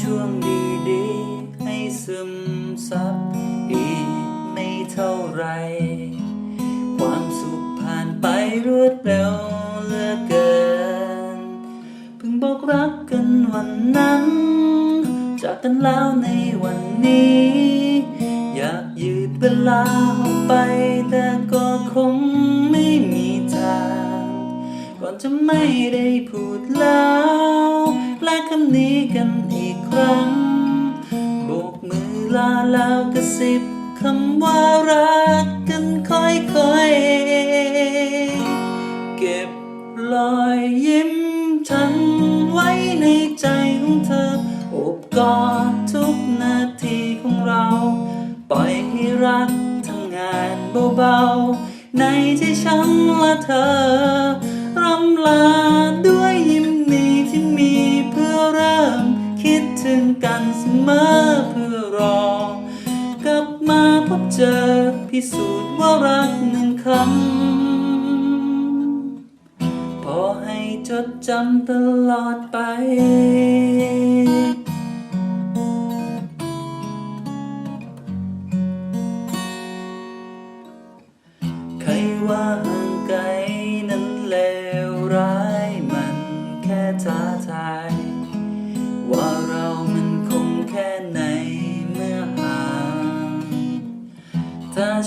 ช่วงดีๆ ให้ซึมซับอีกไม่เท่าไร ความสุขผ่านไปรวดเร็วเหลือเกิน เพิ่งบอกรักกันวันนั้น จากกันแล้วในวันนี้ อยากยืดเวลาออกไป แต่ก็คงไม่มีทาง ก่อนจะไม่ได้พูดแล้ว ลคำนี้กันอีกครั้งโบกมือลาแล้วกระซิบคำว่ารักกันค่อยๆ เก็บรอยยิ้มฉันไว้ในใจของเธออบกอดทุกนาทีของเรา ปล่อยให้รักทำงานเบาๆ ในที่ฉันและเธอรำลา พิสูจน์ว่ารักหนึ่งคำ พอให้จดจำตลอดไปใครว่า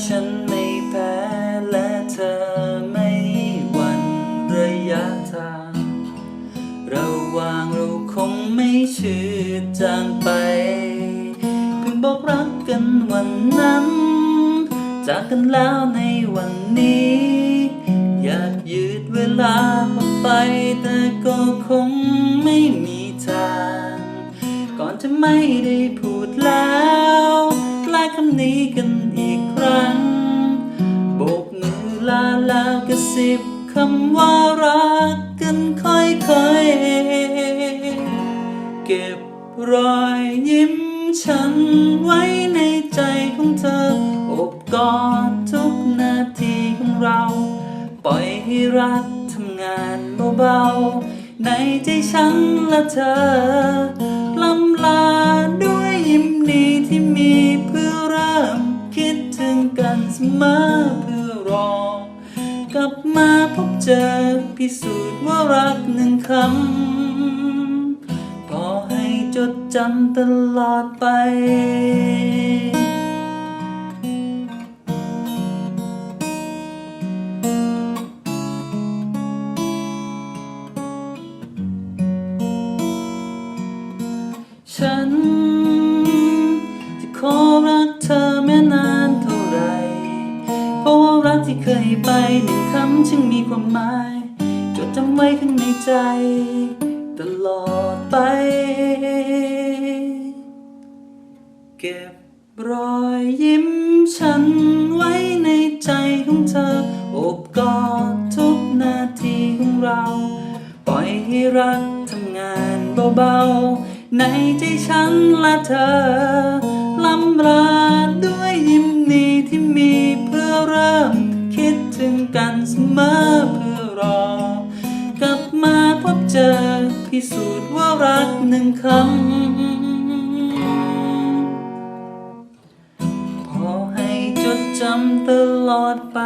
ฉันไม่แพ้และเธอไม่หวั่นระยะทางเราวางเราคงไม่ชืดจางไปเพิ่งบอกรักกันวันนั้น จากกันแล้วในวันนี้ อยากยืดเวลาออกไป แต่ก็คงไม่มีทาง ก่อนจะไม่ได้พูดแล้วลาคำนี้กันอีกครั้ง แล้วกระซิบคำว่ารักกันค่อยๆ เก็บรอยยิ้มฉันไว้ในใจของเธอ อบกอดทุกนาทีของเรา ปล่อยให้รักทำงานเบาๆ ในใจฉันและเธอลำลา จอพิสูจน์ว่ารักหนึ่งคำพอให้จดจำตลอดไปฉัน ที่เคยไปหนึ่งคำจึงมีความหมาย จดจำไว้ข้างในใจ ตลอดไป เก็บรอยยิ้มฉันไว้ในใจของเธอ อบกอดทุกนาทีของเรา ปล่อยให้รักทำงานเบาๆ ในใจฉันและเธอลำลาด้วยยิ้มนี้ที่มีเพื่อเริ่มคิดถึง กันเสมอเพื่อรอ กลับมาพบเจอพิสูจน์ว่ารักหนึ่งคำพอให้จดจำตลอดไป